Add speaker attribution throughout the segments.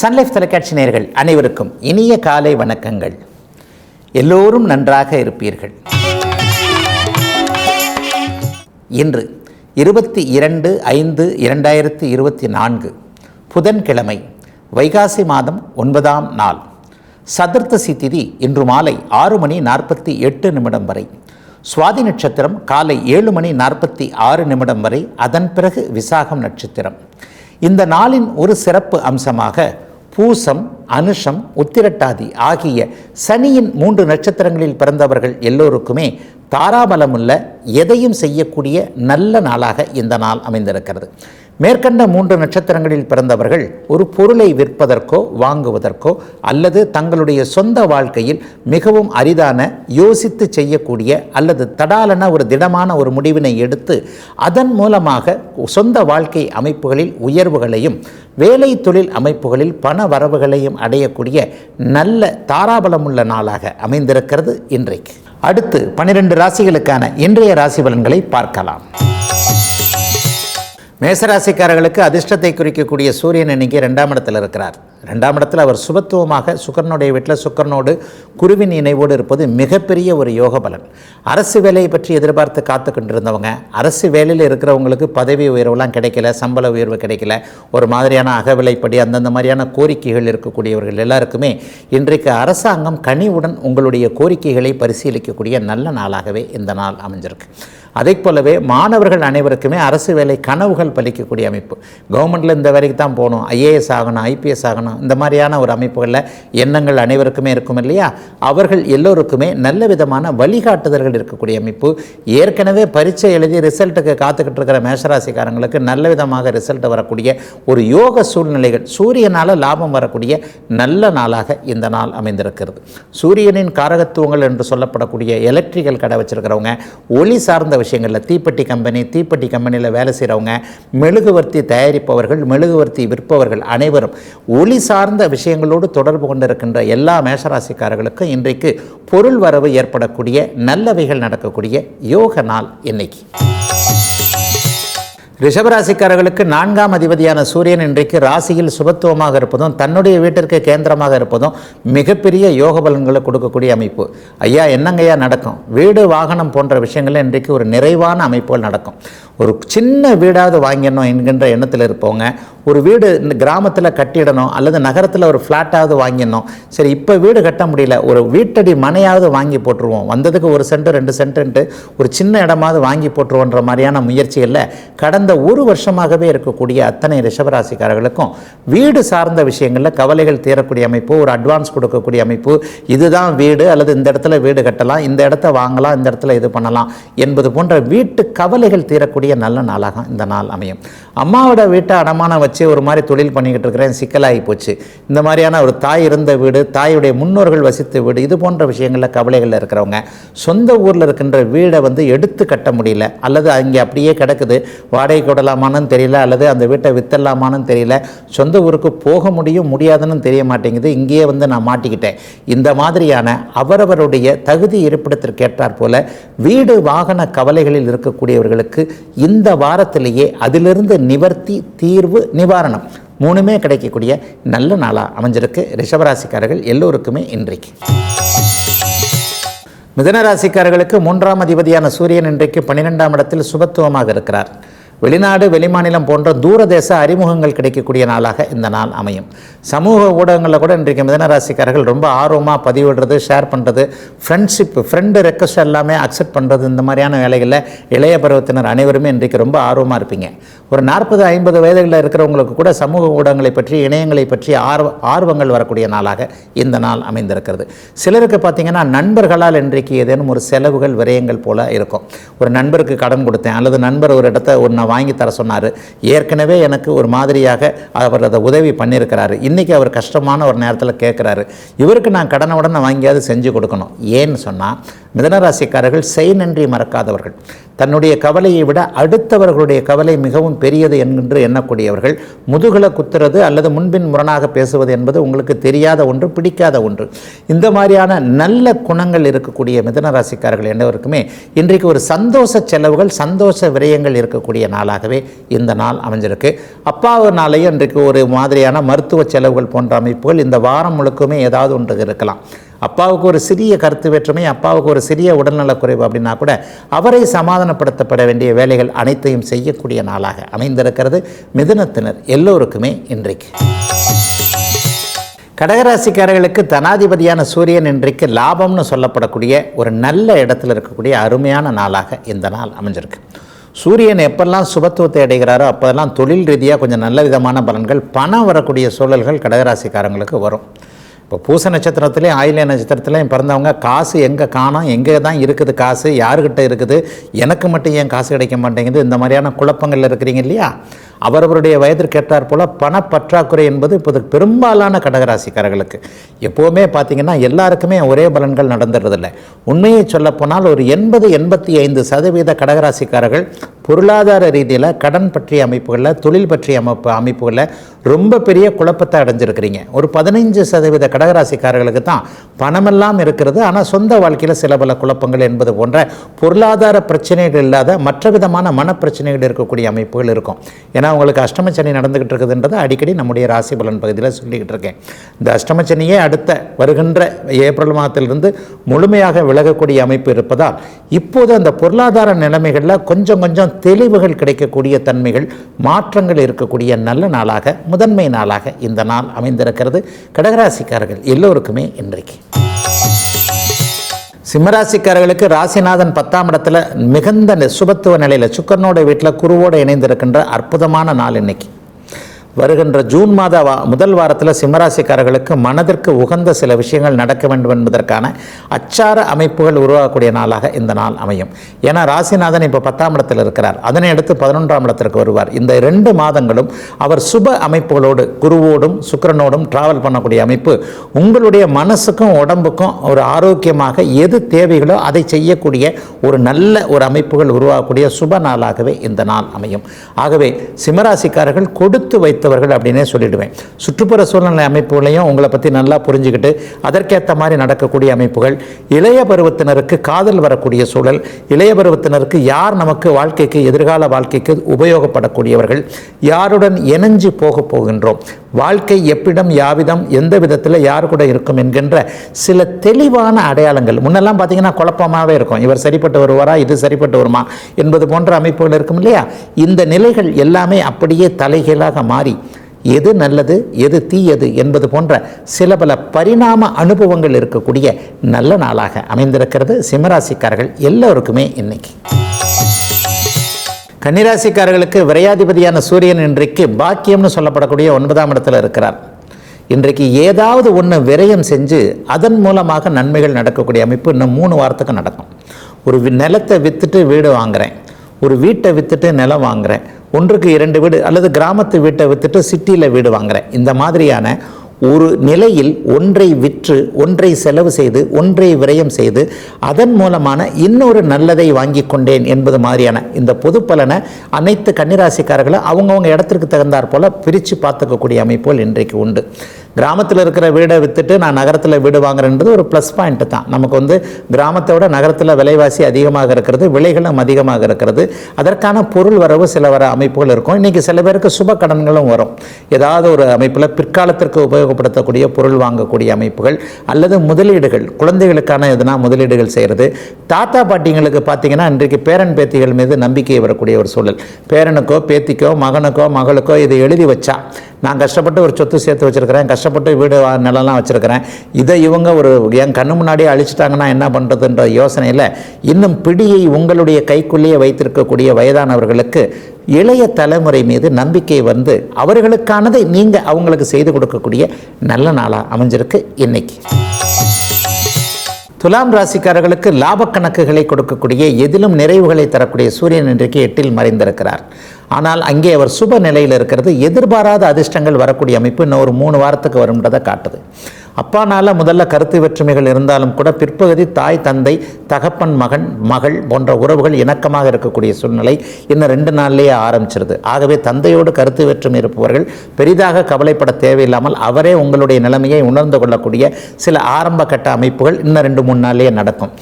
Speaker 1: Sun Life தொலைக்காட்சி நேர்கள் அனைவருக்கும் இனிய காலை வணக்கங்கள். எல்லோரும் நன்றாக இருப்பீர்கள். இன்று இருபத்தி இரண்டு ஐந்து இரண்டாயிரத்தி இருபத்தி நான்கு புதன்கிழமை வைகாசி மாதம் ஒன்பதாம் நாள். சதுர்த்தசி திதி இன்று மாலை ஆறு மணி நாற்பத்தி எட்டு நிமிடம் வரை. சுவாதி நட்சத்திரம் காலை ஏழு மணி நாற்பத்தி ஆறு நிமிடம் வரை. அதன் பிறகு விசாகம் நட்சத்திரம். இந்த நாளின் ஒரு சிறப்பு அம்சமாக பூசம் அனுஷம் உத்திரட்டாதி ஆகிய சனியின் மூன்று நட்சத்திரங்களில் பிறந்தவர்கள் எல்லோருக்குமே தாராபலமுள்ள எதையும் செய்யக்கூடிய நல்ல நாளாக இந்த நாள் அமைந்திருக்கிறது. மேற்கண்ட மூன்று நட்சத்திரங்களில் பிறந்தவர்கள் ஒரு பொருளை விற்பதற்கோ வாங்குவதற்கோ அல்லது தங்களுடைய சொந்த வாழ்க்கையில் மிகவும் அரிதான யோசித்து செய்யக்கூடிய அல்லது தடாலன ஒரு திடமான ஒரு முடிவினை எடுத்து அதன் மூலமாக சொந்த வாழ்க்கை அமைப்புகளில் உயர்வுகளையும் வேலை தொழில் அமைப்புகளில் பண வரவுகளையும் அடையக்கூடிய நல்ல தாராபலமுள்ள நாளாக அமைந்திருக்கிறது இன்றைக்கு. அடுத்து பனிரெண்டு ராசிகளுக்கான இன்றைய ராசி பலன்களை பார்க்கலாம். மேசராசிக்காரர்களுக்கு அதிர்ஷ்டத்தை குறிக்கக்கூடிய சூரியன் இன்னைக்கு ரெண்டாம் இடத்தில் இருக்கிறார். ரெண்டாம் இடத்தில் அவர் சுபத்துவமாக சுக்கரனுடைய வீட்டில் சுக்கரனோடு குருவின் இணைவோடு இருப்பது மிகப்பெரிய ஒரு யோக பலன். அரசு வேலையை பற்றி எதிர்பார்த்து காத்து கொண்டிருந்தவங்க அரசு வேலையில் இருக்கிறவங்களுக்கு பதவி உயர்வுலாம் கிடைக்கல சம்பள உயர்வு கிடைக்கல ஒரு மாதிரியான அகவிலைப்படி அந்தந்த மாதிரியான கோரிக்கைகள் இருக்கக்கூடியவர்கள் எல்லாருக்குமே இன்றைக்கு அரசாங்கம் கனிவுடன் உங்களுடைய கோரிக்கைகளை பரிசீலிக்கக்கூடிய நல்ல நாளாகவே இந்த நாள் அமைஞ்சிருக்கு. அதை போலவே மாணவர்கள் அனைவருக்குமே அரசு வேலை கனவுகள் பலிக்கக்கூடிய அமைப்பு. கவர்மெண்ட்டில் இந்த வரைக்கும் தான் போகணும். ஐஏஎஸ் ஆகணும் ஐபிஎஸ் ஆகணும் இந்த மாதிரியான ஒரு அமைப்புகளில் எண்ணங்கள் அனைவருக்குமே இருக்கும் இல்லையா? அவர்கள் எல்லோருக்குமே நல்ல விதமான வழிகாட்டுதல்கள் இருக்கக்கூடிய அமைப்பு. ஏற்கனவே பரீட்சை எழுதி ரிசல்ட்டுக்கு காத்துக்கிட்டு இருக்கிற மேஷராசிக்காரங்களுக்கு நல்ல விதமாக ரிசல்ட் வரக்கூடிய ஒரு யோக சூழ்நிலைகள் சூரியனால் லாபம் வரக்கூடிய நல்ல நாளாக இந்த நாள் அமைந்திருக்கிறது. சூரியனின் காரகத்துவங்கள் என்று சொல்லப்படக்கூடிய எலக்ட்ரிக்கல் கடை வச்சிருக்கிறவங்க ஒளி சார்ந்த விஷயங்களில் தீப்பெட்டி கம்பெனி தீப்பெட்டி கம்பெனியில் வேலை செய்கிறவங்க மெழுகுவர்த்தி தயாரிப்பவர்கள் மெழுகுவர்த்தி விற்பவர்கள் அனைவரும் ஒளி சார்ந்த விஷயங்களோடு தொடர்பு கொண்டிருக்கின்ற எல்லா மேஷராசிக்காரர்களுக்கும் இன்றைக்கு பொருள் வரவு ஏற்படக்கூடிய நல்லவைகள் நடக்கக்கூடிய யோக நாள் இன்னைக்கு. ரிஷபராசிக்காரர்களுக்கு நான்காம் அதிபதியான சூரியன் இன்றைக்கு ராசியில் சுபத்துவமாக இருப்பதும் தன்னுடைய வீட்டிற்கு கேந்திரமாக இருப்பதும் மிகப்பெரிய யோக பலன்களை கொடுக்கக்கூடிய அமைப்பு. ஐயா என்னங்கய்யா நடக்கும்? வீடு வாகனம் போன்ற விஷயங்கள் இன்றைக்கு ஒரு நிறைவான அமைப்புகள் நடக்கும். ஒரு சின்ன வீடாவது வாங்கிடணும் என்கின்ற எண்ணத்தில் இருப்பவங்க. ஒரு வீடு இந்த கிராமத்தில் கட்டிடணும் அல்லது நகரத்தில் ஒரு ஃப்ளாட்டாவது வாங்கிடணும். சரி இப்போ வீடு கட்ட முடியல. ஒரு வீட்டடி மனையாவது வாங்கி போட்டுருவோம். வந்ததுக்கு ஒரு சென்ட் ரெண்டு சென்ட்டுன்ட்டு ஒரு சின்ன இடமாவது வாங்கி போட்டுருவோன்ற மாதிரியான முயற்சிகளில் கடந்த ஒரு வருஷமாகவே இருக்கக்கூடிய அத்தனை ரிஷபராசிக்காரர்களுக்கும் வீடு சார்ந்த விஷயங்களில் கவலைகள் தீரக்கூடிய அமைப்பு ஒரு அட்வான்ஸ் கொடுக்கக்கூடிய அமைப்பு. இதுதான் வீடு அல்லது இந்த இடத்துல வீடு கட்டலாம் இந்த இடத்த வாங்கலாம் இந்த இடத்துல இது பண்ணலாம் என்பது போன்ற வீட்டு கவலைகள் தீரக்கூடிய நல்ல நாளாக இந்த நாள் அமையும். அம்மாவோட வீட்டை அடமானம் வச்சு ஒரு மாதிரி தொழில் பண்ணிக்கிட்டு இருக்கிறேன் சிக்கலாகி போச்சு. இந்த மாதிரியான ஒரு தாய் இருந்த வீடு தாயுடைய முன்னோர்கள் வசித்த வீடு இது போன்ற விஷயங்களில் கவலைகளில் இருக்கிறவங்க சொந்த ஊரில் இருக்கின்ற வீடை வந்து எடுத்து கட்ட முடியல. அல்லது அங்கே அப்படியே கிடக்குது. வாடகை விடலாமான்னு தெரியல. அல்லது அந்த வீட்டை வித்தரலாமான்னு தெரியல. சொந்த ஊருக்கு போக முடியும் முடியாதுன்னு தெரிய மாட்டேங்குது. இங்கேயே வந்து நான் மாட்டிக்கிட்டேன். இந்த மாதிரியான அவரவருடைய தகுதி இருப்பிடத்திற்கேற்றாற் போல வீடு வாகன கவலைகளில் இருக்கக்கூடியவர்களுக்கு இந்த வாரத்திலேயே அதிலிருந்து நிவர்த்தி தீர்வு நிவாரணம் மூணுமே கிடைக்கக்கூடிய நல்ல நாளாக அமைஞ்சிருக்கு. ரிஷபராசிக்காரர்கள் எல்லோருக்குமே இன்றைக்கு. மிதனராசிக்காரர்களுக்கு மூன்றாம் அதிபதியான சூரியன் இன்றைக்கு பன்னிரெண்டாம் இடத்தில் சுபத்துவமாக இருக்கிறார். வெளிநாடு வெளிமாநிலம் போன்ற தூரதேச அறிமுகங்கள் கிடைக்கக்கூடிய நாளாக இந்த நாள் அமையும். சமூக ஊடகங்களில் கூட இன்றைக்கு மிதனராசிக்காரர்கள் ரொம்ப ஆர்வமாக பதிவிடுறது ஷேர் பண்ணுறது ஃப்ரெண்ட்ஷிப் ஃப்ரெண்டு ரெக்வஸ்ட் எல்லாமே அக்செப்ட் பண்ணுறது இந்த மாதிரியான வேலைகளில் இளைய பருவத்தினர் அனைவருமே இன்றைக்கு ரொம்ப ஆர்வமாக இருப்பீங்க. ஒரு நாற்பது ஐம்பது வயதுகளில் இருக்கிறவங்களுக்கு கூட சமூக ஊடகங்களை பற்றி இணையங்களை பற்றி ஆர்வ ஆர்வங்கள் வரக்கூடிய நாளாக இந்த நாள் அமைந்திருக்கிறது. சிலருக்கு பார்த்தீங்கன்னா நண்பர்களால் இன்றைக்கு ஏதேனும் ஒரு செலவுகள் விரயங்கள் போல இருக்கும். ஒரு நண்பருக்கு கடன் கொடுத்தேன் அல்லது நண்பர் ஒரு இடத்த ஒன்று வாங்கி தர சொன்னார். ஏற்கனவே எனக்கு ஒரு மாதிரியாக அவர் அதை உதவி பண்ணியிருக்கிறாரு. இன்றைக்கி அவர் கஷ்டமான ஒரு நேரத்தில் கேட்குறாரு இவருக்கு நான் கடனை உடனே வாங்கியாவது செஞ்சு கொடுக்கணும். ஏன்னு சொன்னால் மிதனராசிக்காரர்கள் செய் நன்றி மறக்காதவர்கள். தன்னுடைய கவலையை விட அடுத்தவர்களுடைய கவலை மிகவும் பெரியது என்று எண்ணக்கூடியவர்கள். முதுகலை குத்துறது அல்லது முன்பின் முரணாக பேசுவது என்பது உங்களுக்கு தெரியாத ஒன்று பிடிக்காத ஒன்று. இந்த மாதிரியான நல்ல குணங்கள் இருக்கக்கூடிய மிதனராசிக்காரர்கள் என்னவருக்குமே இன்றைக்கு ஒரு சந்தோஷ செலவுகள் சந்தோஷ விரயங்கள் இருக்கக்கூடிய நாளாகவே இந்த நாள் அமைஞ்சிருக்கு. அப்பாவினாலேயும் இன்றைக்கு ஒரு மாதிரியான மருத்துவ செலவுகள் போன்ற அமைப்புகள் இந்த வாரம் முழுக்குமே ஏதாவது ஒன்று இருக்கலாம். அப்பாவுக்கு ஒரு சிறிய கருத்து வேற்றுமை அப்பாவுக்கு ஒரு சிறிய உடல்நலக் குறைவு அப்படின்னா கூட அவரை சமாதானப்படுத்தப்பட வேண்டிய வேலைகள் அனைத்தையும் செய்யக்கூடிய நாளாக அமைந்திருக்கிறது. மிதுனத்தினர் எல்லோருக்குமே இன்றைக்கு. கடகராசிக்காரர்களுக்கு தனாதிபதியான சூரியன் இன்றைக்கு லாபம்னு சொல்லப்படக்கூடிய ஒரு நல்ல இடத்துல இருக்கக்கூடிய அருமையான நாளாக இந்த நாள் அமைஞ்சிருக்கு. சூரியன் எப்பெல்லாம் சுபத்துவத்தை அடைகிறாரோ அப்போதெல்லாம் தொழில் ரீதியாக கொஞ்சம் நல்ல விதமான பலன்கள் பணம் வரக்கூடிய சூழல்கள் கடகராசிக்காரங்களுக்கு வரும். இப்போ பூச நட்சத்திரத்துலேயும் ஆயிலிய நட்சத்திரத்துலேயும் பிறந்தவங்க காசு எங்கே காணோம் எங்கே தான் இருக்குது காசு யாருக்கிட்ட இருக்குது எனக்கு மட்டும் ஏன் காசு கிடைக்க மாட்டேங்குது இந்த மாதிரியான குழப்பங்கள் இருக்கிறீங்க இல்லையா? அவரவருடைய வயதிற்கு போல் போல பணப்பற்றாக்குறை என்பது இப்போது பெரும்பாலான கடகராசிக்காரர்களுக்கு. எப்போவுமே பார்த்தீங்கன்னா எல்லாருக்குமே ஒரே பலன்கள் நடந்துடுறதில்ல. உண்மையை சொல்லப்போனால் ஒரு எண்பது எண்பத்தி ஐந்து சதவீத கடகராசிக்காரர்கள் பொருளாதார ரீதியில் கடன் பற்றிய அமைப்புகளில் தொழில் பற்றிய அமைப்பு அமைப்புகளில் ரொம்ப பெரிய குழப்பத்தை அடைஞ்சிருக்கிறீங்க. ஒரு பதினைஞ்சு சதவீத கடகராசிக்காரர்களுக்கு தான் பணமெல்லாம் இருக்கிறது. ஆனால் சொந்த வாழ்க்கையில் சில பல குழப்பங்கள் என்பது போன்ற பொருளாதார பிரச்சனைகள் இல்லாத மற்ற விதமான மனப்பிரச்சனைகள் இருக்கக்கூடிய அமைப்புகள் இருக்கும். ஏன்னா உங்களுக்கு அஷ்டமச்சனி நடந்துகிட்டு இருக்குதுன்றதை அடிக்கடி நம்முடைய ராசி பலன் பகுதியில் சொல்லிக்கிட்டு இருக்கேன். இந்த அஷ்டமச்சனியே அடுத்த வருகின்ற ஏப்ரல் மாதத்திலிருந்து முழுமையாக விலகக்கூடிய அமைப்பு இருப்பதால் இப்போது அந்த பொருளாதார நிலைமைகளில் கொஞ்சம் கொஞ்சம் தெளிவுகள் கிடைக்கக்கூடிய தன்மைகள் மாற்றங்கள் இருக்கக்கூடிய நல்ல நாளாக முதன்மை நாளாக இந்த நாள் அமைந்திருக்கிறது. கடகராசிக்காரர்கள் எல்லோருக்குமே இன்றைக்கு. சிம்மராசிக்காரர்களுக்கு ராசிநாதன் பத்தாம் இடத்துல மிகுந்த சுபத்துவ நிலையில் சுக்கரனோட வீட்டில் குருவோடு இணைந்திருக்கின்ற அற்புதமான நாள் இன்னைக்கு. வருகின்ற ஜூன் மாத வா முதல் வாரத்தில் சிம்மராசிக்காரர்களுக்கு மனதிற்கு உகந்த சில விஷயங்கள் நடக்க வேண்டும் என்பதற்கான அச்சார அமைப்புகள் உருவாகக்கூடிய நாளாக இந்த நாள் அமையும். ஏன்னா ராசிநாதன் இப்போ பத்தாம் இடத்தில் இருக்கிறார். அதனை அடுத்து பதினொன்றாம் இடத்திற்கு வருவார். இந்த ரெண்டு மாதங்களும் அவர் சுப அமைப்புகளோடு குருவோடும் சுக்கரனோடும் டிராவல் பண்ணக்கூடிய அமைப்பு. உங்களுடைய மனசுக்கும் உடம்புக்கும் ஒரு ஆரோக்கியமாக எது தேவைகளோ அதை செய்யக்கூடிய ஒரு நல்ல ஒரு அமைப்புகள் உருவாகக்கூடிய சுப நாளாகவே இந்த நாள் அமையும். ஆகவே சிம்மராசிக்காரர்கள் கொடுத்து வைத்து வைத்தவர்கள் அப்படின்னே சொல்லிடுவேன். சுற்றுப்புற சூழ்நிலை அமைப்புகளையும் உங்களை பற்றி நல்லா புரிஞ்சுக்கிட்டு அதற்கேற்ற மாதிரி நடக்கக்கூடிய அமைப்புகள் இளைய பருவத்தினருக்கு காதல் வரக்கூடிய சூழல் இளைய பருவத்தினருக்கு யார் நமக்கு வாழ்க்கைக்கு எதிர்கால வாழ்க்கைக்கு உபயோகப்படக்கூடியவர்கள் யாருடன் இணைஞ்சு போக போகின்றோம் வாழ்க்கை எப்பிடம் யாவிதம் எந்த விதத்தில் யார் கூட இருக்கும் என்கின்ற சில தெளிவான அடையாளங்கள். முன்னெல்லாம் பார்த்தீங்கன்னா குழப்பமாகவே இருக்கும். இவர் சரிப்பட்டு வருவாரா இது சரிப்பட்டு வருமா என்பது போன்ற அமைப்புகள் இருக்கும் இல்லையா? இந்த நிலைகள் எல்லாமே அப்படியே தலைகீழாக மாறி எது நல்லது எது தீயது என்பது போன்ற சில பல பரிணாம அனுபவங்கள் இருக்கக்கூடிய நல்ல நாளாக அமைந்திருக்கிறது. சிம்மராசிக்காரர்கள் எல்லோருக்குமே இன்னைக்கு. கன்னிராசிக்காரர்களுக்கு விரையாதிபதியான சூரியன் இன்றைக்கு பாக்கியம்னு சொல்லப்படக்கூடிய ஒன்பதாம் இடத்துல இருக்கிறார். இன்றைக்கு ஏதாவது ஒன்று விரயம் செஞ்சு அதன் மூலமாக நன்மைகள் நடக்கக்கூடிய அமைப்பு இன்னும் மூணு வாரத்துக்கு நடக்கும். ஒரு நிலத்தை விற்றுட்டு வீடு வாங்குறேன். ஒரு வீட்டை விற்றுட்டு நிலம் வாங்குறேன். ஒன்றுக்கு இரண்டு வீடு அல்லது கிராமத்து வீட்டை விற்றுட்டு சிட்டியில் வீடு வாங்குறேன். இந்த மாதிரியான ஒரு நிலையில் ஒன்றை விற்று ஒன்றை செலவு செய்து ஒன்றை விரயம் செய்து அதன் மூலமான இன்னொரு நல்லதை வாங்கி கொண்டேன் என்பது மாதிரியான இந்த பொது பலனை அனைத்து கன்னிராசிக்காரர்களும் அவங்கவுங்க இடத்திற்கு தகுந்தாற் போல பிரித்து பார்த்துக்கக்கூடிய அமைப்புகள் இன்றைக்கு உண்டு. கிராமத்தில் இருக்கிற வீடை விற்றுட்டு நான் நகரத்தில் வீடு வாங்குறேன்றது ஒரு ப்ளஸ் பாயிண்ட் தான். நமக்கு வந்து கிராமத்தை விட நகரத்தில் விலைவாசி அதிகமாக இருக்கிறது விலைகளும் அதிகமாக இருக்கிறது. அதற்கான பொருள் வரவு சில வர அமைப்புகள் இருக்கும். இன்றைக்கி சில பேருக்கு சுப கடன்களும் வரும். ஏதாவது ஒரு அமைப்பில் பிற்காலத்திற்கு உபயோகப்படுத்தக்கூடிய பொருள் வாங்கக்கூடிய அமைப்புகள் அல்லது முதலீடுகள் குழந்தைகளுக்கான எதுனா முதலீடுகள் செய்கிறது தாத்தா பாட்டிங்களுக்கு பார்த்தீங்கன்னா இன்றைக்கு பேரன் பேத்திகள் மீது நம்பிக்கை வரக்கூடிய ஒரு சூழல். பேரனுக்கோ பேத்திக்கோ மகனுக்கோ மகளுக்கோ இதை எழுதி வச்சா நான் கஷ்டப்பட்டு ஒரு சொத்து சேர்த்து வச்சிருக்கிறேன் கஷ்டப்பட்டு வீடு நிலம்லாம் வச்சிருக்கிறேன். இதை இவங்க ஒரு என் கண்ணு முன்னாடியே அழிச்சிட்டாங்கன்னா என்ன பண்ணுறதுன்ற யோசனையில் இன்னும் பிடியை உங்களுடைய கைக்குள்ளேயே வைத்திருக்கக்கூடிய வயதானவர்களுக்கு இளைய தலைமுறை மீது நம்பிக்கை வந்து அவர்களுக்கானதை நீங்கள் அவங்களுக்கு செய்து கொடுக்கக்கூடிய நல்ல நாளாக அமைஞ்சிருக்கு இன்னைக்கு. துலாம் ராசிக்காரர்களுக்கு லாபக்கணக்குகளை கொடுக்கக்கூடிய எதிலும் நிறைவுகளை தரக்கூடிய சூரியன் இன்றைக்கு எட்டில் மறைந்திருக்கிறார். ஆனால் அங்கே அவர் சுப நிலையில் இருக்கிறது. எதிர்பாராத அதிர்ஷ்டங்கள் வரக்கூடிய அமைப்பு இன்னும் ஒரு மூணு வாரத்துக்கு வரும்ன்றதை காட்டுது. அப்பானால முதல்ல கருத்து வேற்றுமைகள் இருந்தாலும் கூட பிற்பகுதி தாய் தந்தை தகப்பன் மகன் மகள் போன்ற உறவுகள் இணக்கமாக இருக்கக்கூடிய சூழ்நிலை இன்னும் ரெண்டு நாள்லேயே ஆரம்பிச்சிருது. ஆகவே தந்தையோடு கருத்து வேற்றுமை இருப்பவர்கள் பெரிதாக கவலைப்பட தேவையில்லாமல் அவரே உங்களுடைய நிலைமையை உணர்ந்து கொள்ளக்கூடிய சில ஆரம்ப கட்ட அமைப்புகள் இன்னும் ரெண்டு மூணு நாள்லேயே நடக்கும்.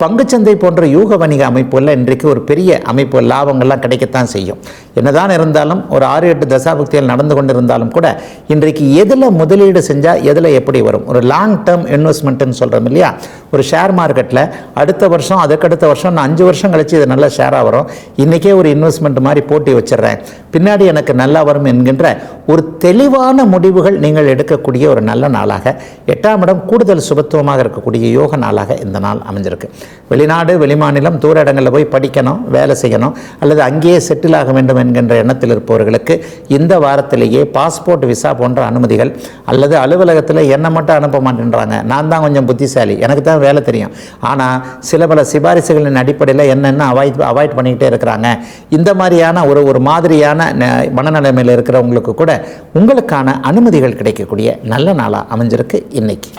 Speaker 1: பங்குச்சந்தை போன்ற யூக வணிக அமைப்புகளில் இன்றைக்கு ஒரு பெரிய அமைப்பு லாபங்கள்லாம் கிடைக்கத்தான் செய்யும். என்னதான் இருந்தாலும் ஒரு ஆறு எட்டு தசாபக்தியில் நடந்து கொண்டு இருந்தாலும் கூட இன்றைக்கு எதில் முதலீடு செஞ்சால் எதில் எப்படி வரும்? ஒரு லாங் டேர்ம் இன்வெஸ்ட்மெண்ட்டுன்னு சொல்கிறோம் இல்லையா? ஒரு ஷேர் மார்க்கெட்டில் அடுத்த வருஷம் அதுக்கடுத்த வருஷம் நான் அஞ்சு வருஷம் கழித்து இது நல்ல ஷேராக வரும். இன்றைக்கே ஒரு இன்வெஸ்ட்மெண்ட் மாதிரி போட்டி வச்சிடுறேன். பின்னாடி எனக்கு நல்லா வரும் என்கின்ற ஒரு தெளிவான முடிவுகள் நீங்கள் எடுக்கக்கூடிய ஒரு நல்ல நாளாக எட்டாம் இடம் கூடுதல் சுபத்துவமாக இருக்கக்கூடிய யோக நாளாக இந்த நாள் அமைஞ்சிருக்கு. வெளிநாடு வெளிமாநிலம் தூர இடங்களில் போய் படிக்கணும் வேலை செய்யணும் அல்லது அங்கேயே செட்டில் ஆக வேண்டும் என்கின்ற எண்ணத்தில் இருப்பவர்களுக்கு இந்த வாரத்திலேயே பாஸ்போர்ட் விசா போன்ற அனுமதிகள் அல்லது அலுவலகத்தில் என்னை மட்டும் அனுப்ப மாட்டேன்றாங்க. நான் தான் கொஞ்சம் புத்திசாலி. எனக்கு தான் வேலை தெரியும். ஆனால் சில பல சிபாரிசுகளின் அடிப்படையில் என்னென்ன அவாய்ட் அவாய்ட் பண்ணிக்கிட்டே இருக்கிறாங்க. இந்த மாதிரியான ஒரு ஒரு மாதிரியான ந- மனநிலைமையில் இருக்கிறவங்களுக்கு கூட உங்களுக்கான அனுமதிகள் கிடைக்கக்கூடிய நல்ல நாளாக அமைஞ்சிருக்கு இன்னைக்கு.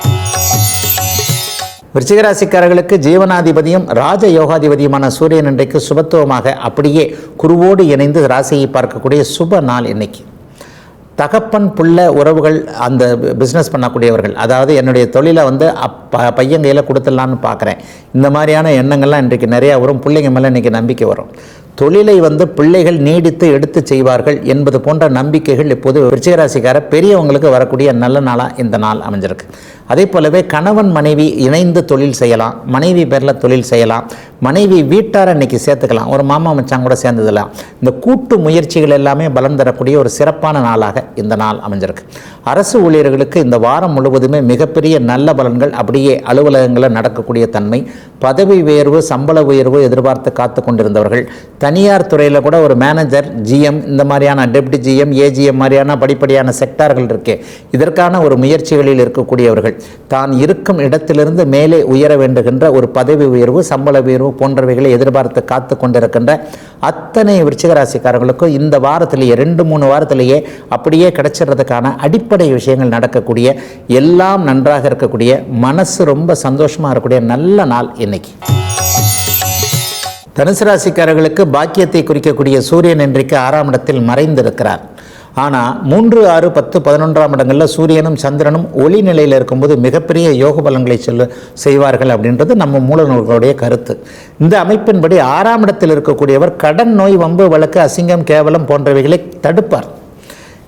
Speaker 1: விருச்சிகராசிக்காரர்களுக்கு ஜீவனாதிபதியும் ராஜ யோகாதிபதியுமான சூரியன் இன்றைக்கு சுபத்துவமாக அப்படியே குருவோடு இணைந்து ராசியை பார்க்கக்கூடிய சுப நாள் இன்னைக்கு. தகப்பன் புள்ள உறவுகள் அந்த பிஸ்னஸ் பண்ணக்கூடியவர்கள் அதாவது என்னுடைய தொழிலை வந்து அப்ப பையன் கையில் கொடுத்துடலான்னு பார்க்குறேன். இந்த மாதிரியான எண்ணங்கள்லாம் இன்றைக்கு நிறையா வரும். பிள்ளைங்க மேலே இன்றைக்கி நம்பிக்கை வரும். தொழிலை வந்து பிள்ளைகள் நீடித்து எடுத்து செய்வார்கள் என்பது போன்ற நம்பிக்கைகள் இப்போது விருச்சிகராசிக்கார பெரியவங்களுக்கு வரக்கூடிய நல்ல நாளாக இந்த நாள் அமைஞ்சிருக்கு. அதே போலவே கணவன் மனைவி இணைந்து தொழில் செய்யலாம் மனைவி பேரில் தொழில் செய்யலாம் மனைவி வீட்டாரை இன்னைக்கு சேர்த்துக்கலாம் ஒரு மாமா மச்சான் கூட சேர்ந்ததெல்லாம் இந்த கூட்டு முயற்சிகள் எல்லாமே பலன் தரக்கூடிய ஒரு சிறப்பான நாளாக இந்த நாள் அமைஞ்சிருக்கு. அரசு ஊழியர்களுக்கு இந்த வாரம் முழுவதுமே மிகப்பெரிய நல்ல பலன்கள் அப்படியே அலுவலகங்களில் நடக்கக்கூடிய தன்மை பதவி உயர்வு சம்பள உயர்வு எதிர்பார்த்து காத்து கொண்டிருந்தவர்கள் தனியார் துறையில் கூட ஒரு மேனேஜர் ஜிஎம் இந்த மாதிரியான டெப்டி ஜிஎம் ஏஜிஎம் மாதிரியான படிப்படியான செக்டார்கள் இருக்கே. இதற்கான ஒரு முயற்சிகளில் இருக்கக்கூடியவர்கள். தான் இருக்கும் இடத்திலிருந்து மேலே உயர வேண்டுகின்ற ஒரு பதவி உயர்வு சம்பள உயர்வு போன்றவைகளை எதிர்பார்த்து காத்து கொண்டிருக்கின்ற அத்தனை விருச்சிகராசிக்காரர்களுக்கும் இந்த வாரத்திலேயே ரெண்டு மூணு வாரத்திலேயே அப்படியே கிடைச்சிடுறதுக்கான அடிப்படை விஷயங்கள் நடக்கக்கூடிய எல்லாம் நன்றாக இருக்கக்கூடிய மனசு ரொம்ப சந்தோஷமாக இருக்கக்கூடிய நல்ல நாள் இன்னைக்கு. தனுசு ராசிக்காரர்களுக்கு பாக்கியத்தை குறிக்கக்கூடிய சூரியன் இன்றைக்கு ஆறாம் இடத்தில் மறைந்திருக்கிறார். ஆனால் மூன்று ஆறு பத்து பதினொன்றாம் இடங்களில் சூரியனும் சந்திரனும் ஒளி நிலையில் இருக்கும்போது மிகப்பெரிய யோக பலன்களை செல்ல செய்வார்கள் அப்படின்றது நம்ம மூலநூல்களுடைய கருத்து. இந்த அமைப்பின்படி ஆறாம் இடத்தில் இருக்கக்கூடியவர் கடன் நோய் வம்பு வழக்கு அசிங்கம் கேவலம் போன்றவைகளை தடுப்பார்.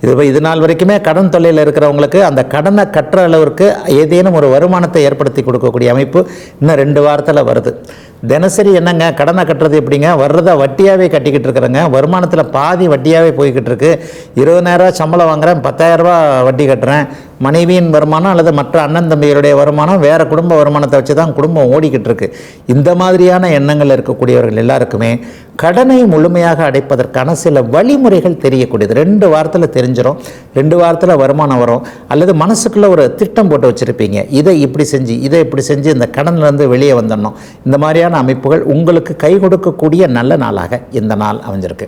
Speaker 1: இது இது நாள் வரைக்குமே கடன் தொல்லையில் இருக்கிறவங்களுக்கு அந்த கடனை கட்டுற அளவிற்கு ஏதேனும் ஒரு வருமானத்தை ஏற்படுத்தி கொடுக்கக்கூடிய அமைப்பு இன்னும் ரெண்டு வாரத்தில் வருது. தினசரி என்னங்க? கடனை கட்டுறது எப்படிங்க? வர்றதை வட்டியாகவே கட்டிக்கிட்டு இருக்கிறேங்க. வருமானத்தில் பாதி வட்டியாகவே போய்கிட்டு இருக்கு. இருபதாயிரரூவா சம்பளம் வாங்குறேன் பத்தாயிரரூபா வட்டி கட்டுறேன். மனைவியின் வருமானம் அல்லது மற்ற அண்ணன் தம்பிகளுடைய வருமானம் வேறு குடும்ப வருமானத்தை வச்சு தான் குடும்பம் ஓடிக்கிட்டு இருக்கு இந்த மாதிரியான எண்ணங்கள் இருக்கக்கூடியவர்கள் எல்லாருக்குமே கடனை முழுமையாக அடைப்பதற்கான சில வழிமுறைகள் தெரியக்கூடியது. ரெண்டு வாரத்தில் தெரிஞ்சிடும் ரெண்டு வாரத்தில் வருமானம் வரும் அல்லது மனசுக்குள்ளே ஒரு திட்டம் போட்டு வச்சுருப்பீங்க. இதை இப்படி செஞ்சு இதை இப்படி செஞ்சு இந்த கடன்லேருந்து வெளியே வந்துடணும். இந்த மாதிரியான அமைப்புகள் உங்களுக்கு கை கொடுக்கக்கூடிய நல்ல நாளாக இந்த நாள் அமைஞ்சிருக்கு.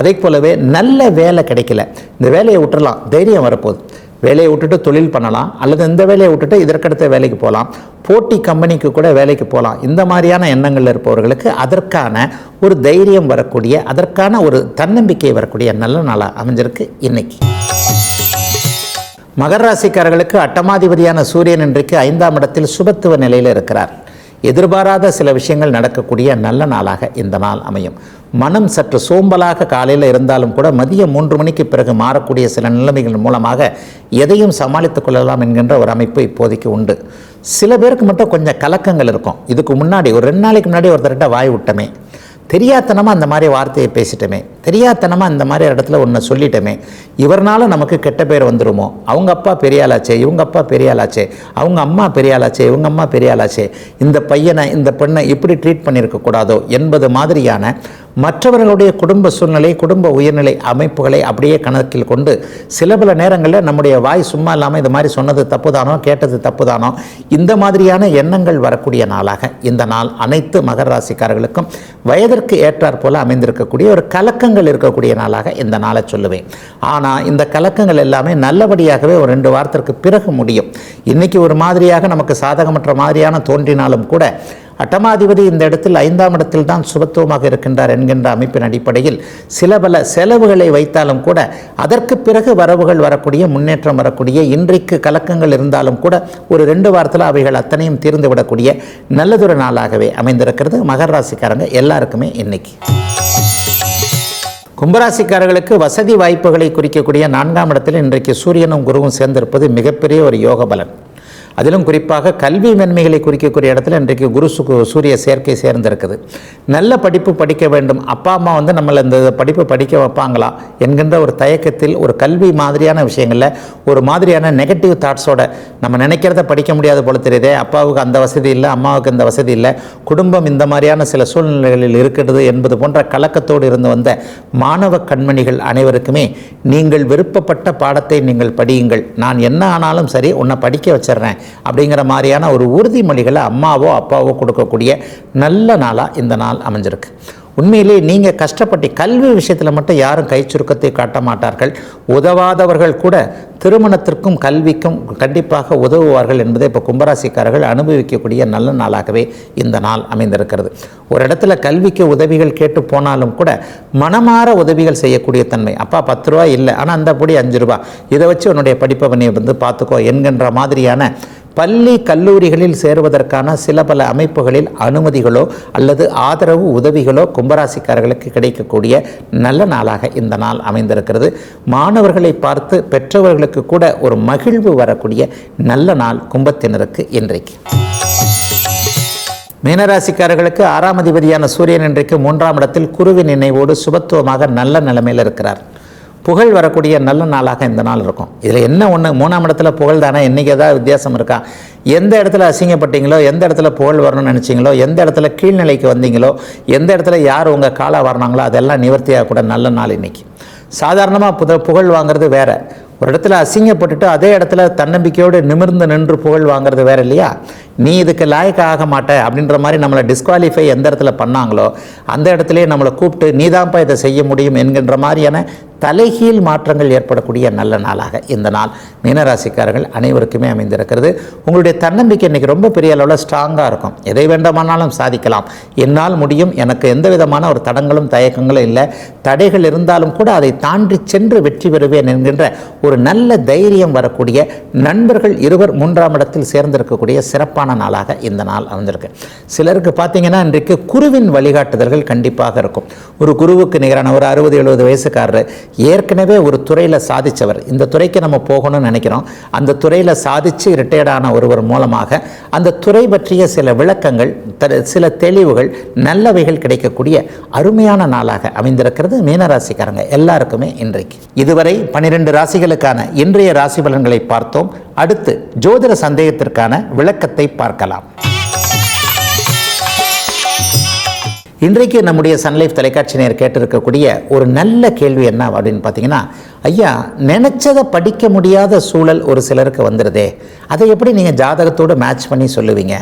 Speaker 1: அதே போலவே நல்ல வேலை கிடைக்கல. இந்த வேலையை விட்டுறலாம். தைரியம் வரப்போகுது. வேலையை விட்டுட்டு தொழில் பண்ணலாம் அல்லது இந்த வேலையை விட்டுட்டு இதற்கடுத்த வேலைக்கு போகலாம் போட்டி கம்பெனிக்கு கூட வேலைக்கு போகலாம். இந்த மாதிரியான எண்ணங்கள் இருப்பவர்களுக்கு அதற்கான ஒரு தைரியம் வரக்கூடிய அதற்கான ஒரு தன்னம்பிக்கை வரக்கூடிய நல்ல நாளாக அமைஞ்சிருக்கு இன்னைக்கு. மகர ராசிக்காரர்களுக்கு அட்டமாதிபதியான சூரியன் இன்றைக்கு ஐந்தாம் இடத்தில் சுபத்துவ நிலையில் இருக்கிறார். எதிர்பாராத சில விஷயங்கள் நடக்கக்கூடிய நல்ல நாளாக இந்த நாள் அமையும். மனம் சற்று சோம்பலாக காலையில் இருந்தாலும் கூட மதியம் மூன்று மணிக்கு பிறகு மாறக்கூடிய சில நிலைமைகள் மூலமாக எதையும் சமாளித்துக் கொள்ளலாம் என்கின்ற ஒரு அமைப்பு இப்போதைக்கு உண்டு. சில பேருக்கு மட்டும் கொஞ்சம் கலக்கங்கள் இருக்கும். இதுக்கு முன்னாடி ஒரு ரெண்டு நாளைக்கு முன்னாடி ஒருத்தர்கிட்ட வாய் விட்டமே. தெரியாத்தனமாக அந்த மாதிரி வார்த்தையை பேசிட்டோமே தெரியாத்தனமாக இந்த மாதிரி இடத்துல ஒன்று சொல்லிட்டோமே இவர்னால நமக்கு கெட்ட பேர் வந்துருமோ? அவங்க அப்பா பெரியாளாச்சே இவங்க அப்பா பெரியாளாச்சே அவங்க அம்மா பெரிய ஆளாச்சே இவங்க அம்மா பெரியாளாச்சே இந்த பையனை இந்த பெண்ணை இப்படி ட்ரீட் பண்ணியிருக்கக்கூடாதோ என்பது மாதிரியான மற்றவர்களுடைய குடும்ப சூழ்நிலை குடும்ப உயர்நிலை அமைப்புகளை அப்படியே கணக்கில் கொண்டு சில பல நேரங்களில் நம்முடைய வாய் சும்மா இல்லாமல் இது மாதிரி சொன்னது தப்புதானோ கேட்டது தப்புதானோ இந்த மாதிரியான எண்ணங்கள் வரக்கூடிய நாளாக இந்த நாள் அனைத்து மகர ராசிக்காரர்களுக்கும் வயதிற்கு ஏற்றாற் போல அமைந்திருக்கக்கூடிய ஒரு கலக்கங்கள் இருக்கக்கூடிய நாளாக இந்த நாளை சொல்லுவேன். ஆனால் இந்த கலக்கங்கள் எல்லாமே நல்லபடியாகவே ஒரு ரெண்டு வாரத்திற்கு பிறகு முடியும். இன்னைக்கு ஒரு மாதிரியாக நமக்கு சாதகமற்ற மாதிரியான தோன்றினாலும் கூட அட்டமாதிபதி இந்த இடத்தில் ஐந்தாம் இடத்தில் தான் சுபத்துவமாக இருக்கின்றார் என்கின்ற அமைப்பின் அடிப்படையில் சில பல செலவுகளை வைத்தாலும் கூட அதற்கு பிறகு வரவுகள் வரக்கூடிய முன்னேற்றம் வரக்கூடிய இன்றைக்கு கலக்கங்கள் இருந்தாலும் கூட ஒரு ரெண்டு வாரத்தில் அவைகள் அத்தனையும் தீர்ந்து விடக்கூடிய நல்லதொரு நாளாகவே அமைந்திருக்கிறது. மகர ராசிக்காரங்க எல்லாருக்குமே இன்னைக்கு. கும்பராசிக்காரர்களுக்கு வசதி வாய்ப்புகளை குறிக்கக்கூடிய நான்காம் இடத்தில் இன்றைக்கு சூரியனும் குருவும் சேர்ந்திருப்பது மிகப்பெரிய ஒரு யோக பலன் அதிலும் குறிப்பாக கல்வி மென்மைகளை குறிக்கக்கூடிய இடத்துல இன்றைக்கு குரு சு சூரிய சேர்க்கை சேர்ந்திருக்குது. நல்ல படிப்பு படிக்க வேண்டும். அப்பா அம்மா வந்து நம்மளை இந்த படிப்பு படிக்க வைப்பாங்களா என்கின்ற ஒரு தயக்கத்தில் ஒரு கல்வி மாதிரியான விஷயங்களில் ஒரு மாதிரியான நெகட்டிவ் தாட்ஸோட நம்ம நினைக்கிறத படிக்க முடியாத போல தெரியுதே. அப்பாவுக்கு அந்த வசதி இல்லை அம்மாவுக்கு இந்த வசதி இல்லை. குடும்பம் இந்த மாதிரியான சில சூழ்நிலைகளில் இருக்கிறது என்பது போன்ற கலக்கத்தோடு இருந்து வந்த மாணவ கண்மணிகள் அனைவருக்குமே நீங்கள் விருப்பப்பட்ட பாடத்தை நீங்கள் படியுங்கள். நான் என்ன ஆனாலும் சரி உன்னை படிக்க வச்சிடுறேன். அப்படிங்கிற மாதிரியான ஒரு உறுதிமொழிகளை அம்மாவோ அப்பாவோ கொடுக்கக்கூடிய நல்ல நாளாக இந்த நாள் அமைஞ்சிருக்கு. உண்மையிலே நீங்கள் கஷ்டப்பட்டு கல்வி விஷயத்தில் மட்டும் யாரும் கை சுருக்கத்தை காட்ட மாட்டார்கள். உதவாதவர்கள் கூட திருமணத்திற்கும் கல்விக்கும் கண்டிப்பாக உதவுவார்கள் என்பதை இப்போ கும்பராசிக்காரர்கள் அனுபவிக்கக்கூடிய நல்ல நாளாகவே இந்த நாள் அமைந்திருக்கிறது. ஒரு இடத்துல கல்விக்கு உதவிகள் கேட்டு போனாலும் கூட மனமாற உதவிகள் செய்யக்கூடிய தன்மை. அப்பா பத்து ரூபா இல்லை ஆனால் அந்த படி அஞ்சு ரூபா இதை வச்சு உன்னுடைய படிப்பை நீ வந்து பார்த்துக்கோ என்கின்ற மாதிரியான பள்ளி கல்லூரிகளில் சேருவதற்கான சில பல அமைப்புகளில் அனுமதிகளோ அல்லது ஆதரவு உதவிகளோ கும்பராசிக்காரர்களுக்கு கிடைக்கக்கூடிய நல்ல நாளாக இந்த நாள் அமைந்திருக்கிறது. மாணவர்களை பார்த்து பெற்றவர்களுக்கு கூட ஒரு மகிழ்வு வரக்கூடிய நல்ல நாள் கும்பத்தினருக்கு இன்றைக்கு. மீனராசிக்காரர்களுக்கு ஆறாம் அதிபதியான சூரியன் இன்றைக்கு மூன்றாம் இடத்தில் குருவின் நினைவோடு சுபத்துவமாக நல்ல நிலைமையில் இருக்கிறார். புகழ் வரக்கூடிய நல்ல நாளாக இந்த நாள் இருக்கும். இதில் என்ன ஒன்று மூணாம் இடத்துல புகழ் தானே? இன்றைக்கி ஏதாவது வித்தியாசம் இருக்கா? எந்த இடத்துல அசிங்கப்பட்டீங்களோ எந்த இடத்துல புகழ் வரணும்னு நினச்சிங்களோ எந்த இடத்துல கீழ்நிலைக்கு வந்தீங்களோ எந்த இடத்துல யார் உங்கள் காலாக வரணாங்களோ அதெல்லாம் நிவர்த்தியாக கூட நல்ல நாள் இன்றைக்கி சாதாரணமாக புத புகழ் வாங்குறது வேறு. ஒரு இடத்துல அசிங்கப்பட்டுட்டு அதே இடத்துல தன்னம்பிக்கையோடு நிமிர்ந்து நின்று புகழ் வாங்குறது வேற இல்லையா? நீ இதுக்கு லாயக்க ஆக மாட்ட அப்படின்ற மாதிரி நம்மளை டிஸ்குவாலிஃபை எந்த இடத்துல பண்ணாங்களோ அந்த இடத்துலையே நம்மளை கூப்பிட்டு நீதான்ப்பா இதை செய்ய முடியும் என்கின்ற மாதிரியான தலைகீழ் மாற்றங்கள் ஏற்படக்கூடிய நல்ல நாளாக இந்த நாள். மீனராசிக்காரர்கள் அனைவருக்குமே அமைந்திருக்கிறது. உங்களுடைய தன்னம்பிக்கை இன்றைக்கி ரொம்ப பெரிய அளவில் ஸ்ட்ராங்காக இருக்கும். எதை வேண்டுமானாலும் சாதிக்கலாம். என்னால் முடியும். எனக்கு எந்த விதமான ஒரு தடங்களும் தயக்கங்களும் இல்லை. தடைகள் இருந்தாலும் கூட அதை தாண்டி சென்று வெற்றி பெறுவேன் என்கின்ற ஒரு நல்ல தைரியம் வரக்கூடிய நண்பர்கள் இருவர் மூன்றாம் இடத்தில் சேர்ந்திருக்கக்கூடிய சிறப்பான நாளாக இந்த நாள் அமைந்திருக்கு. சிலருக்கு பார்த்தீங்கன்னா இன்றைக்கு குருவின் வழிகாட்டுதல்கள் கண்டிப்பாக இருக்கும். ஒரு குருவுக்கு நிகரான ஒரு அறுபது எழுபது வயசுக்காரர் ஏற்கனவே ஒரு துறையில் சாதித்தவர் இந்த துறைக்கு நம்ம போகணும்னு நினைக்கிறோம். அந்த துறையில் சாதித்து ரிட்டையர்டான ஒருவர் மூலமாக அந்த துறை பற்றிய சில விளக்கங்கள் த- சில தெளிவுகள் நல்லவைகள் கிடைக்கக்கூடிய அருமையான நாளாக அமைந்திருக்கிறது மீனராசிக்காரங்க எல்லாருக்குமே இன்றைக்கு. இதுவரை பனிரெண்டு ராசிகளுக்கான இன்றைய ராசி பலன்களை பார்த்தோம். அடுத்து ஜோதிட சந்தேகத்திற்கான விளக்கத்தை பார்க்கலாம். இன்றைக்கு நம்முடைய சன்லைஃப் தொலைக்காட்சி நேர் கேட்டிருக்கக்கூடிய ஒரு நல்ல கேள்வி என்ன அப்படின்னு பார்த்தீங்கன்னா ஐயா நினச்சதை படிக்க முடியாத சூழல் ஒரு சிலருக்கு வந்துடுதே அதை எப்படி நீங்கள் ஜாதகத்தோடு மேட்ச் பண்ணி சொல்லுவீங்க?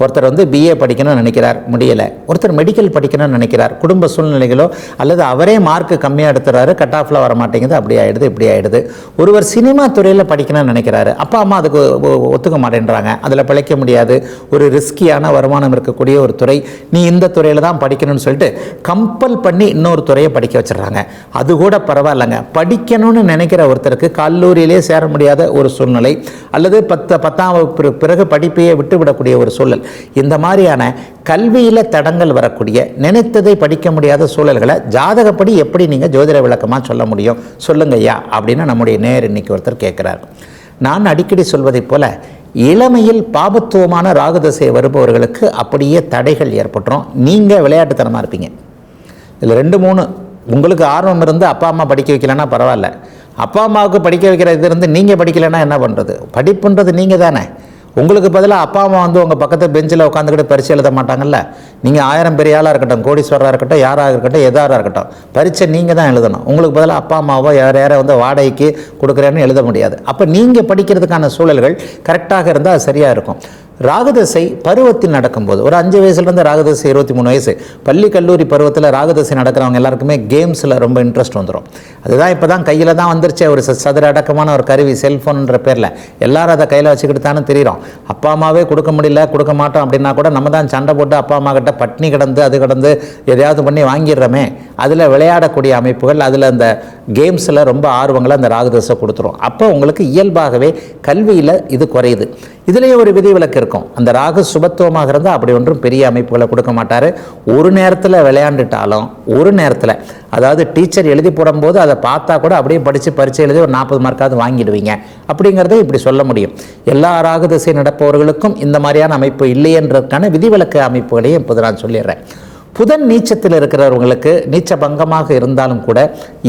Speaker 1: ஒருத்தர் வந்து பிஏ படிக்கணும்னு நினைக்கிறார் முடியலை. ஒருத்தர் மெடிக்கல் படிக்கணும்னு நினைக்கிறார் குடும்ப சூழ்நிலைகளோ அல்லது அவரே மார்க் கம்மியாக எடுத்துறாரு கட் ஆஃபில் வர மாட்டேங்குது அப்படி ஆயிடுது இப்படி ஆயிடுது. ஒருவர் சினிமா துறையில் படிக்கணும்னு நினைக்கிறாரு. அப்பா அம்மா அதுக்கு ஒ- ஒத்துக்க மாட்டேன்றாங்க. அதில் பிழைக்க முடியாது. ஒரு ரிஸ்கியான வருமானம் இருக்கக்கூடிய ஒரு துறை. நீ இந்த துறையில் தான் படிக்கணும்னு சொல்லிட்டு கம்பல் பண்ணி இன்னொரு துறையை படிக்க வச்சிடுறாங்க. அது கூட பரவாயில்லைங்க. படிக்கணும்னு நினைக்கிற ஒருத்தருக்கு கல்லூரியிலே சேர முடியாத ஒரு சூழ்நிலை அல்லது பத்து பத்தாம் வகுப்பு பிறகு படிப்பையே விட்டுவிடக்கூடிய ஒரு சூழல். இந்த மாதிரியான கல்வியில் தடங்கள் வரக்கூடிய நினைத்ததை படிக்க முடியாத சூழல்களை ஜாதகப்படி எப்படி நீங்கள் ஜோதிட விளக்கமாக சொல்ல முடியும்? சொல்லுங்க ஐயா அப்படின்னு நம்முடைய நேர் இன்னைக்கு ஒருத்தர் கேட்குறார் நான் அடிக்கடி சொல்வதைப் போல இளமையில் பாபத்துவமான ராகுதசை வருபவர்களுக்கு அப்படியே தடைகள் ஏற்பட்டுரும். நீங்கள் விளையாட்டுத்தனமாக இருப்பீங்க. இதில் ரெண்டு மூணு உங்களுக்கு ஆர்வம் இருந்து அப்பா அம்மா படிக்க வைக்கலன்னா பரவாயில்ல. அப்பா அம்மாவுக்கு படிக்க வைக்கிற இது இருந்து நீங்கள் படிக்கலைன்னா என்ன பண்ணுறது படிப்புன்றது நீங்கள் தானே உங்களுக்கு பதிலாக அப்பா அம்மா வந்து உங்கள் பக்கத்து பெஞ்சில் உட்காந்துக்கிட்டு பரிசு எழுத மாட்டாங்கல்ல? நீங்கள் ஆயிரம் பெரிய ஆளாக இருக்கட்டும் கோடீஸ்வரராக இருக்கட்டும் யாராக இருக்கட்டும் எதாராக இருக்கட்டும் பரீட்சை நீங்கள் தான் எழுதணும். உங்களுக்கு பதிலாக அப்பா அம்மாவோ யார் யாரை வந்து வாடகைக்கு கொடுக்குறேன்னு எழுத முடியாது. அப்போ நீங்கள் படிக்கிறதுக்கான சூழல்கள் கரெக்டாக இருந்தால் அது சரியாக இருக்கும். ராகுதசை பருவத்தில் நடக்கும்போது ஒரு அஞ்சு வயசுலேருந்து ராகுதசை இருபத்தி மூணு வயசு. பள்ளி கல்லூரி பருவத்தில் ராகுதசை நடக்கிறவங்க எல்லாருக்குமே கேம்ஸில் ரொம்ப இன்ட்ரெஸ்ட் வந்துடும் அதுதான் இப்போ தான் கையில் தான் வந்துருச்சு ஒரு சதுர அடக்கமான ஒரு கருவி செல்ஃபோன்ற பேரில். எல்லாரும் அதை கையில் வச்சுக்கிட்டு தானே தெரியும் அப்பா அம்மாவே கொடுக்க முடியல கொடுக்க மாட்டோம் அப்படின்னா கூட நம்ம தான் சண்டை போட்டு அப்பா அம்மா கிட்ட பட்னி கிடந்து அது கிடந்து எதையாவது பண்ணி வாங்கிடுறோமே. அதில் விளையாடக்கூடிய அமைப்புகள் அதில் அந்த கேம்ஸில் ரொம்ப ஆர்வங்களை அந்த ராகுதசை கொடுத்துரும். அப்போ உங்களுக்கு இயல்பாகவே கல்வியில் இது குறையுது. இதுலேயே ஒரு விதிவிலக்கு இருக்கும். அந்த ராகு சுபத்துவமாக இருந்தால் அப்படி ஒன்றும் பெரிய அமைப்புகளை கொடுக்க மாட்டார். ஒரு நேரத்தில் விளையாண்டுட்டாலும் ஒரு நேரத்தில் அதாவது டீச்சர் எழுதி போடும்போது அதை பார்த்தா கூட அப்படியே படித்து பரீட்சை எழுதி ஒரு நாற்பது மார்க்காவது வாங்கிடுவீங்க. அப்படிங்கிறத இப்படி சொல்ல முடியும். எல்லா ராகு திசை நடப்பவர்களுக்கும் இந்த மாதிரியான அமைப்பு இல்லையன்றதுக்கான விதிவிலக்கு அமைப்புகளையும் இப்போது நான் சொல்லிடுறேன். புதன் நீச்சத்தில் இருக்கிறவங்களுக்கு நீச்ச பங்கமாக இருந்தாலும் கூட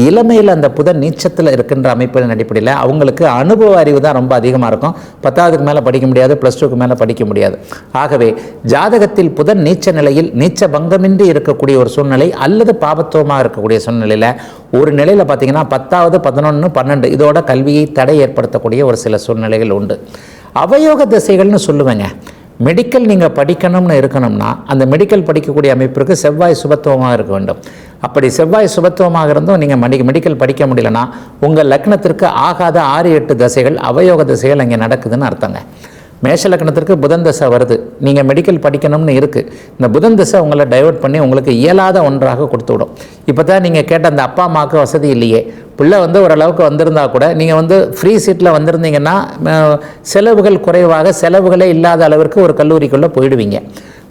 Speaker 1: இளமையில் அந்த புதன் நீச்சத்தில் இருக்கின்ற அமைப்பின் அடிப்படையில் அவங்களுக்கு அனுபவ அறிவு தான் ரொம்ப அதிகமாக இருக்கும். பத்தாவதுக்கு மேலே படிக்க முடியாது ப்ளஸ் டூக்கு மேலே படிக்க முடியாது. ஆகவே ஜாதகத்தில் புதன் நீச்ச நிலையில் நீச்ச பங்கமின்றி இருக்கக்கூடிய ஒரு சூழ்நிலை அல்லது பாபத்துவமாக இருக்கக்கூடிய சூழ்நிலையில் ஒரு நிலையில் பார்த்தீங்கன்னா பத்தாவது பதினொன்று பன்னெண்டு இதோட கல்வியை தடை ஏற்படுத்தக்கூடிய ஒரு சில சூழ்நிலைகள் உண்டு. அவயோக திசைகள்னு சொல்லுவேங்க. மெடிக்கல் நீங்கள் படிக்கணும்னு இருக்கணும்னா அந்த மெடிக்கல் படிக்கக்கூடிய அமைப்பிற்கு செவ்வாய் சுபத்துவமாக இருக்க வேண்டும். அப்படி செவ்வாய் சுபத்துவமாக இருந்தும் நீங்கள் மெடி மெடிக்கல் படிக்க முடியலன்னா உங்கள் லக்னத்திற்கு ஆகாத ஆறு எட்டு தசைகள் அவயோக தசைகள் அங்கே நடக்குதுன்னு அர்த்தங்க. மேஷ லக்னத்திற்கு புதன் தசை வருது. நீங்கள் மெடிக்கல் படிக்கணும்னு இருக்குது இந்த புதன் தசை உங்களை டைவெர்ட் பண்ணி உங்களுக்கு இயலாத ஒன்றாக கொடுத்து விடும். இப்போ தான் நீங்கள் கேட்ட அந்த அப்பா அம்மாவுக்கு வசதி இல்லையே. பிள்ளை வந்து ஓரளவுக்கு வந்திருந்தா கூட நீங்கள் வந்து ஃப்ரீ சீட்டில் வந்திருந்தீங்கன்னா செலவுகள் குறைவாக செலவுகளே இல்லாத அளவிற்கு ஒரு கல்லூரிக்குள்ளே போயிடுவீங்க.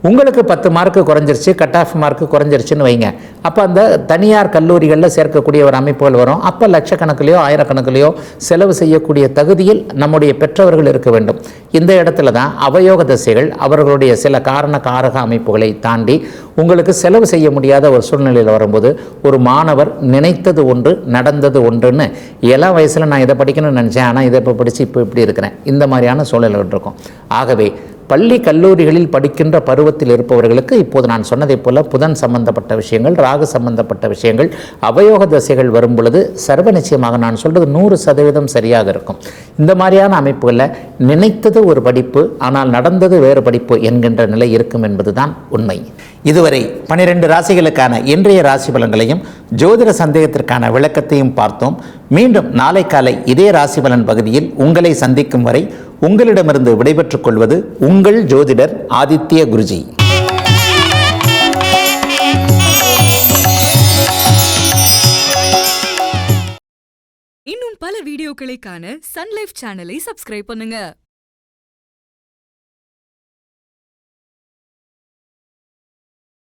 Speaker 1: உங்களுக்கு பத்து மார்க்கு குறைஞ்சிருச்சு கட் ஆஃப் மார்க்கு குறைஞ்சிருச்சுன்னு வைங்க. அப்போ அந்த தனியார் கல்லூரிகளில் சேர்க்கக்கூடிய ஒரு அமைப்புகள் வரும். அப்போ லட்சக்கணக்கிலையோ ஆயிரக்கணக்கிலையோ செலவு செய்யக்கூடிய தகுதியில் நம்முடைய பெற்றவர்கள் இருக்க வேண்டும். இந்த இடத்துல தான் அவயோக திசைகள் அவர்களுடைய சில காரண காரக அமைப்புகளை தாண்டி உங்களுக்கு செலவு செய்ய முடியாத ஒரு சூழ்நிலையில் வரும்போது ஒரு மாணவர் நினைத்தது ஒன்று நடந்தது ஒன்றுன்னு எல்லா வயசில் நான் இதை படிக்கணும்னு நினச்சேன். ஆனால் இதை இப்போ படித்து இப்போ இப்படி இருக்கிறேன். இந்த மாதிரியான சூழல்கள் இருக்கும். ஆகவே பள்ளி கல்லூரிகளில் படிக்கின்ற பருவத்தில் இருப்பவர்களுக்கு இப்போது நான் சொன்னதைப் போல புதன் சம்பந்தப்பட்ட விஷயங்கள் ராகு சம்பந்தப்பட்ட விஷயங்கள் அவயோக தசைகள் வரும் பொழுது சர்வ நிச்சயமாக நான் சொல்றது நூறு சதவீதம் சரியாக இருக்கும். இந்த மாதிரியான அமைப்புகளில் நினைத்தது ஒரு படிப்பு ஆனால் நடந்தது வேறு படிப்பு என்கின்ற நிலை இருக்கும் என்பதுதான் உண்மை. இதுவரை பனிரெண்டு ராசிகளுக்கான இன்றைய ராசி பலன்களையும் ஜோதிட சந்தேகத்திற்கான விளக்கத்தையும் பார்த்தோம். மீண்டும் நாளை காலை இதே ராசி பலன் பகுதியில் உங்களை சந்திக்கும் வரை உங்களிடமிருந்து விடைபெற்றுக் கொள்வது உங்கள் ஜோதிடர் ஆதித்ய குருஜி.
Speaker 2: இன்னும் பல வீடியோக்களை காண சன்லைஃப் சேனலை சப்ஸ்கிரைப் பண்ணுங்க.